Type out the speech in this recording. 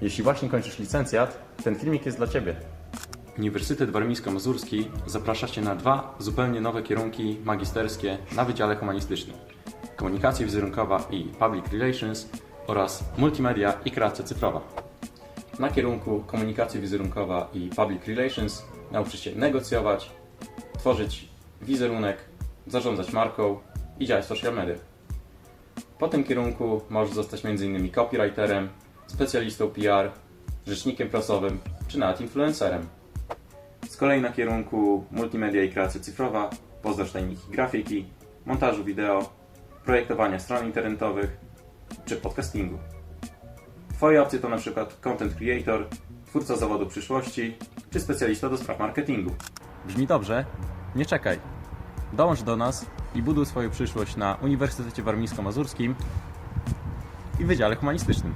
Jeśli właśnie kończysz licencjat, ten filmik jest dla Ciebie. Uniwersytet Warmińsko-Mazurski zaprasza Cię na dwa zupełnie nowe kierunki magisterskie na Wydziale Humanistycznym. Komunikacja wizerunkowa i Public Relations oraz Multimedia i kreacja cyfrowa. Na kierunku Komunikacja wizerunkowa i Public Relations nauczysz się negocjować, tworzyć wizerunek, zarządzać marką i działać w social mediach. Po tym kierunku możesz zostać m.in. copywriterem, specjalistą PR, rzecznikiem prasowym czy nawet influencerem. Z kolei na kierunku multimedia i kreacja cyfrowa poznasz tajniki grafiki, montażu wideo, projektowania stron internetowych czy podcastingu. Twoje opcje to na przykład content creator, twórca zawodu przyszłości czy specjalista do spraw marketingu. Brzmi dobrze? Nie czekaj. Dołącz do nas i buduj swoją przyszłość na Uniwersytecie Warmińsko-Mazurskim i Wydziale Humanistycznym.